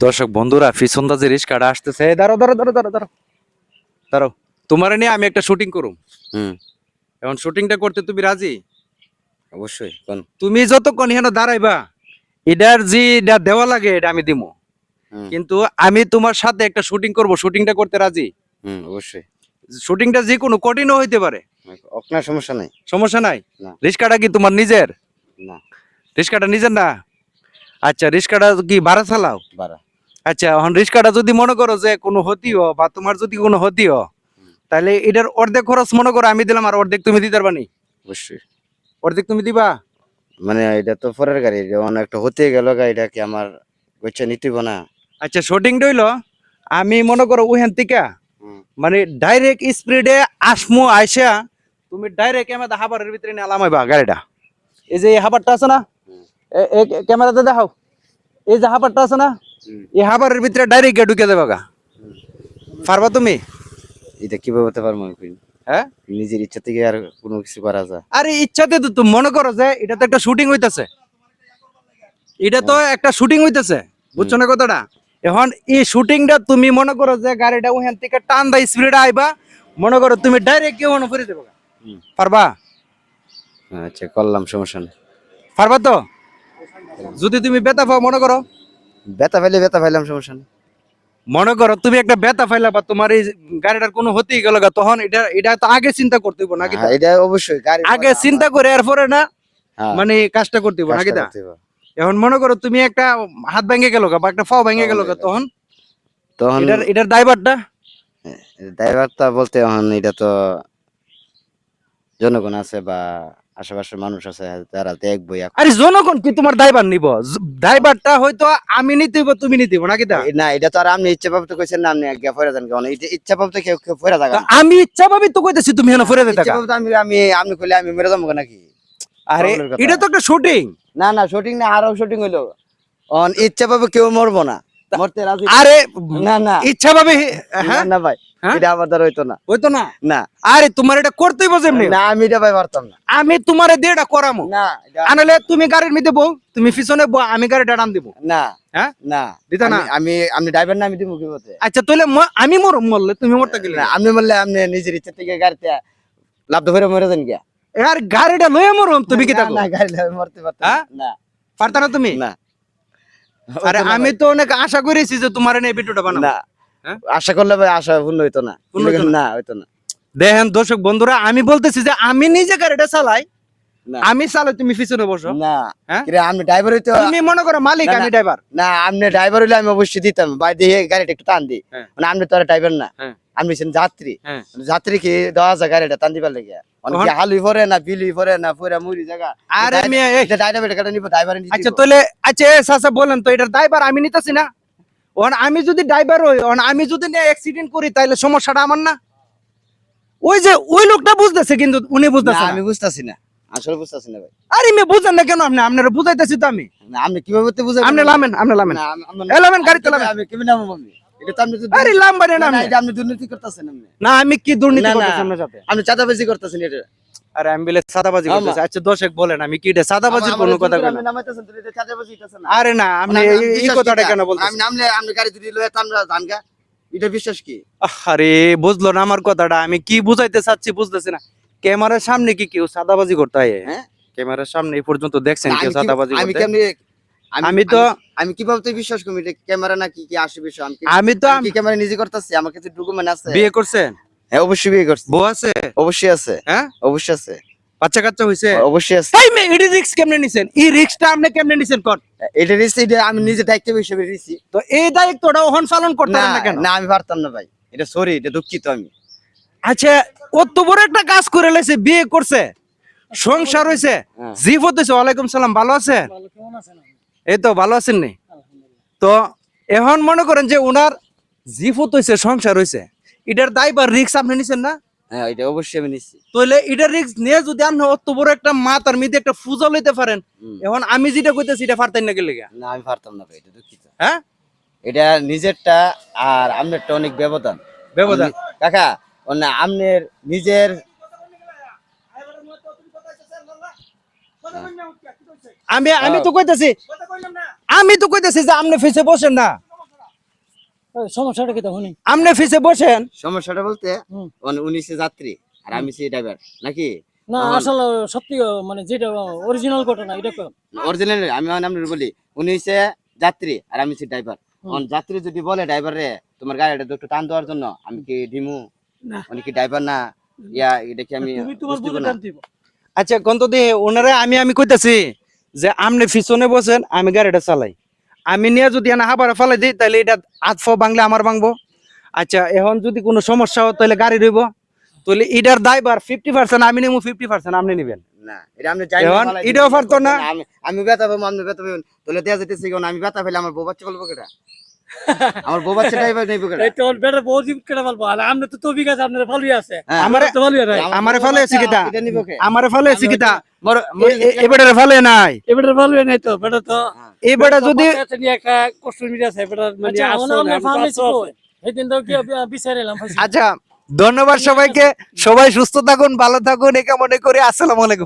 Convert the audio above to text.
দর্শক বন্ধুরা ফিসন্দা যে রিস্কাটা আসতেছে এই দাঁড়াও দাঁড়াও দাঁড়াও দাঁড়াও দাঁড়াও দাঁড়াও। তোমার নিয়ে আমি একটা শুটিং করুম। হুম। এখন শুটিংটা করতে তুমি রাজি? অবশ্যই কোন? তুমি যতক্ষণ এখানে দাঁড়াইবা এটার যে এটা দেওয়া লাগে এটা আমি দিমু। কিন্তু আমি তোমার সাথে একটা শুটিং করব শুটিংটা করতে রাজি? হুম অবশ্যই। শুটিংটা যে কোনো কঠিনও হইতে পারে। আপনার সমস্যা নাই। সমস্যা নাই। রিস্কাটা কি তোমার নিজের? না। রিস্কাটা নিজের না? আচ্ছা রিস্কাটা কি ভাড়া চালাও? বাড়া আচ্ছা এখন রিস্কাটা যদি মনে করো যে কোনো হতিও বা তোমার যদি কোনো হতিও তাহলে এটার অর্ধেক খরচ মনে করো আমি দিলাম আর অর্ধেক তুমি দিতে পারবা নি? অবশ্যই। অর্ধেক তুমি দিবা? মানে এটা তো পরের গাড়ি যেমন একটা হতে গেল গাড়িটা কি আমার গচ্ছা নিতেব না। আচ্ছা শুটিং রইল আমি মনে করো ওখান থেকে। মানে ডাইরেক্ট স্পিডে আসমু আইসা তুমি ডাইরেক্ট ক্যামেরা হাবারের ভিতরে নিয়ে আলামাইবা গাড়িটা। এই যে এই হাবারটা আছে না? ক্যামেরাতে দেখাও। এই যে হাবারটা আছে না। এই হাবারের ভিতরে ডাইরেক্ট ঢুকে দেবা গা। পারবা তুমি? এটা কীভাবে হতে পারব? হ্যাঁ? নিজের ইচ্ছা থেকে আর কোনো কিছু করা যায়। আরে ইচ্ছাতে তো তুমি মনে করো যে এটা তো একটা শুটিং হইতাছে। এটা তো একটা শুটিং হইতাছে বুঝছ না কথাটা? এখন এই শুটিংটা তুমি মনে করো যে গাড়িটা ওখান থেকে টান দা স্পিডে আইবা মনে করো তুমি ডাইরেক্ট কেউ মনে করে দেবো। পারবা? আচ্ছা করলাম সমস্যা নেই। পারবা তো? যদি তুমি বেতা পাও মনে করো। ব্যথা পাইলে ব্যথা পাইলাম সমস্যা নেই। মনে করো তুমি একটা বেতা ফাইলা বা তোমার এই গাড়িটার কোনো হতেই গেল তখন এটা এটা তো আগে চিন্তা করতে হইব নাকি হ্যাঁ, এটা অবশ্যই গাড়ি আগে চিন্তা করে এরপরে না হ্যাঁ, মানে কাজটা করতে হইব নাকি এখন মনে করো তুমি একটা হাত ভেঙে গেল বা একটা পাও ভেঙে গেল তখন? তখন এটার এটার দায়ভারটা ড্রাইভারটা বলতে এখন এটা তো জনগণ আছে বা আশেপাশের মানুষ আছে তারা দেখব আরে জনগণ কি তোমার দায়ভার নিব? দায়ভারটা হয়তো আমি নিতে হইব তুমি নিতে হইব নাকি দা? না এটা তো আর আপনি ইচ্ছা ভাবতে কইছেন না আপনি আগে ফেরা যান কেমন এটা ইচ্ছা ভাবতে কেউ কেউ ফেরা তা থাকা আমি ইচ্ছা ভাবি তো কইতেছি তুমি হেন ফিরে দিতে ইচ্ছা আমি আমি আপনি কইলে আমি মেরে যাব নাকি? আরে এটা তো একটা শুটিং না না শুটিং না আরও শুটিং হইল। অন ইচ্ছা ভাবে কেউ মরবো না। মরতে রাজি আরে না না। ইচ্ছা ভাবে হ্যাঁ? না, ভাই? এটা আমার দ্বারা হইতো না। হইতো না? না। আরে তোমার এটা না আমি এটা ভাই পারতাম না। আমি তোমার দিয়ে এটা করামো। না আনলে তুমি গাড়ির মধ্যে বউ তুমি পিছনে বউ আমি গাড়িটা টান দিব না হ্যাঁ? না। দিতা না? আমি- আমি আমি ড্রাইভার না আমি দিব কি বলতে আচ্ছা তাহলে আমি মর মরলে তুমি মরতে গেলে। না আপনি বললে আপনি নিজের ইচ্ছা থেকে গাড়িতে লাভ ধরে মরে যান গিয়া। আর গাড়িটা লয়ে মরম তুমি কি না, থাকো? না গাড়ি মরতে পারতাম হ্যাঁ? না। পারতা না তুমি? না। আরে আমি। তো অনেক আশা করেছি যে তোমার এই ভিডিওটা বানাবো। না। হ্যাঁ? আশা করলে ভাই আশা পূর্ণ হইতো না। হইতো না হইতো না। দেখেন দর্শক বন্ধুরা আমি বলতেছি যে আমি নিজে গাড়িটা চালাই আমি চালাই তুমি পিছনে বসো। না। হ্যাঁ? আমি ড্রাইভার হইতো তুমি মনে করো মালিক আমি ড্রাইভার না আপনি ড্রাইভার হইলে আমি অবশ্যই দিতাম। ভাই দিয়ে গাড়িটা একটু টান দি। হ্যাঁ। মানে আমি তো আর ড্রাইভার না। হ্যাঁ। আমি ছিলাম যাত্রী। হ্যাঁ। যাত্রী কি দেওয়া যায় গাড়িটা টান দিবার লেগে। অনেক তখন- হালুই পরে না বিলুই পরে না পুরা মুড়ি জায়গা। আরে মেয়ে এই, ড্রাইভার গাড়ি নিব ড্রাইভার আচ্ছা তাহলে আচ্ছা চাচা বলেন তো এটার ড্রাইভার আমি নিতেছি না? আমি যদি ড্রাইভার হই আমি যদি অ্যাক্সিডেন্ট করি তাহলে সমস্যাটা আমার না? ওই যে ওই লোকটা বুঝতেছে কিন্তু উনি বুঝতেছে আমি বুঝতেছি না। আসলে বুঝতাছি না ভাই। আরে মেয়ে বুঝেন না কেন আপনি? আপনারা বুঝাইতেছি তো আমি। আপনি কীভাবে বুঝাই আপনি লামেন আপনি লামেন লামেন, গাড়িতে লামেন। আমি নামো আমি? আরে আপনি দুর্নীতি করতেছেন না আমি। কি দুর্নীতি না, না। করতেছি আপনার সাথে? আপনি চাঁদাবাজি করতেছেন এটা। আরে আমি সাদাবাজি আমা। আচ্ছা দর্শক বলেন আমি কি এটা সাদাবাজির আমার- কথা দুর্নীতি কেন আপনি নামাইতেছেন, তো এটা চাঁদাবাজি হইতাছে না। আরে না আপনি এই- আমি এই বিশ্বাস কথাটা কেন বলতেছেন? আমি নামলে আপনি গাড়ি লয়ে আমরা এটা বিশ্বাস কি? আরে বুঝলো না আমার কথাটা। আমি কি বুঝাইতে চাচ্ছি বুঝতেছি না। ক্যামেরার সামনে কি কেউ সাদাবাজি করতে হয় হ্যাঁ? ক্যামেরার সামনে এই পর্যন্ত দেখছেন কেউ সাদাবাজি আমি কেমনি আমি তো আমি কীভাবে তো বিশ্বাস করি ক্যামেরা না কি কি আসে বিষয়? আমি আমি তো আমি ক্যামেরা নিজে করতেছি? আমার কাছে ডকুমেন্ট আছে। বিয়ে করছেন? হ্যাঁ অবশ্যই বিয়ে করছি। বউ আছে? অবশ্যই আছে। হ্যাঁ? অবশ্যই আছে। বাচ্চা কাচ্চা হইছে? অবশ্যই আছে। এই রিক্স কেমনে নিছেন? এই আপনি কেমনে নিছেন কোন এটা এটা আমি নিজে দায়িত্ব হিসেবে নিচ্ছি তো এই দায়িত্বটা ওহন পালন করতে না না কেন? না আমি পারতাম না ভাই। এটা সরি এটা দুঃখিত আমি। আচ্ছা অত বড় একটা কাজ করে লাইছে বিয়ে করছে। সংসার হইছে হ্যাঁ। জিফ হতেছে ওয়ালাইকুম সালাম ভালো আছেন? এই তো ভালো আছেন নি? তো এখন মনে করেন যে উনার জিফত হইছে সংসার হইছে এটার দায়বার রিক্স আপনি নিছেন না? হ্যাঁ এটা অবশ্যই আমি নিচ্ছি তাহলে এটার রিক্স নিয়ে যদি আপনি অত বড় একটা মা তার মিদে একটা লইতে পারেন এখন আমি যেটা কইতেছি এটা পারতেন না গেলে না আমি পারতাম না ভাই এটা দুঃখিত। হ্যাঁ? এটা নিজেরটা আর অনেক ব্যবধান। কাকা নিজের আমি আমি তো কইতেছি আমি তো কইতেছি যে আপনি ফেসে বসেন না। সমস্যাটা কি তখনই আমনে ফিসে বসেন। সমস্যাটা বলতে মানে উনি সে যাত্রী আর আমি সে ড্রাইভার নাকি? না আসলে সত্যি মানে যেটা অরিজিনাল ঘটনা এটা অরিজিনাল আমি নাম বলি উনি হচ্ছে যাত্রী আর আমি সে ড্রাইভার। যাত্রী যদি বলে ড্রাইভার রে তোমার গাড়িটা একটু টান দেওয়ার জন্য আমি কি না। উনি কি ড্রাইভার না? ইয়া এটা কি আমি আচ্ছা কোন তো দিয়ে ওনারে আমি আমি কইতাছি যে আমনে পিছনে বসেন আমি গাড়িটা চালাই। আমি নিয়ে যদি এনে হাবারে ফালাই দিই তাহলে এটা আধ ফ বাংলা আমার ভাঙবো। আচ্ছা এখন যদি কোনো সমস্যা হয় তাহলে গাড়ি রইব। তাহলে এটার দায়বার ফিফটি পার্সেন্ট আমি নেব ফিফটি পার্সেন্ট আপনি নিবেন। না এটা আমি বেতা পাবো আপনি ব্যথা পাবেন তাহলে দেওয়া যেতেছে আমি ব্যথা পেলে আমার বউ বাচ্চা বলব কেটা আমার বউ বাচ্চা ড্রাইভার নেই এই তো বেটা বহুত দিন কেটে বলব আর আমনে তো তবিক আছে আপনার ভালোই আছে। হ্যাঁ। আমারে তো ভালোই নাই। আমারে ফালে আছি কিতা? আমারে ফালে আছি কিতা মোর- ফালে নাই। এবারে ভালোই নাই তো বেটা তো। যদি একটা কষ্ট আছে বেটা মানে আচ্ছা, আমরা আসলে- কই? সেদিন তো কি বিচারিলাম আচ্ছা ধন্যবাদ সবাইকে। সবাই সুস্থ থাকুন ভালো থাকুন এ কামনে করে আসসালামু আলাইকুম।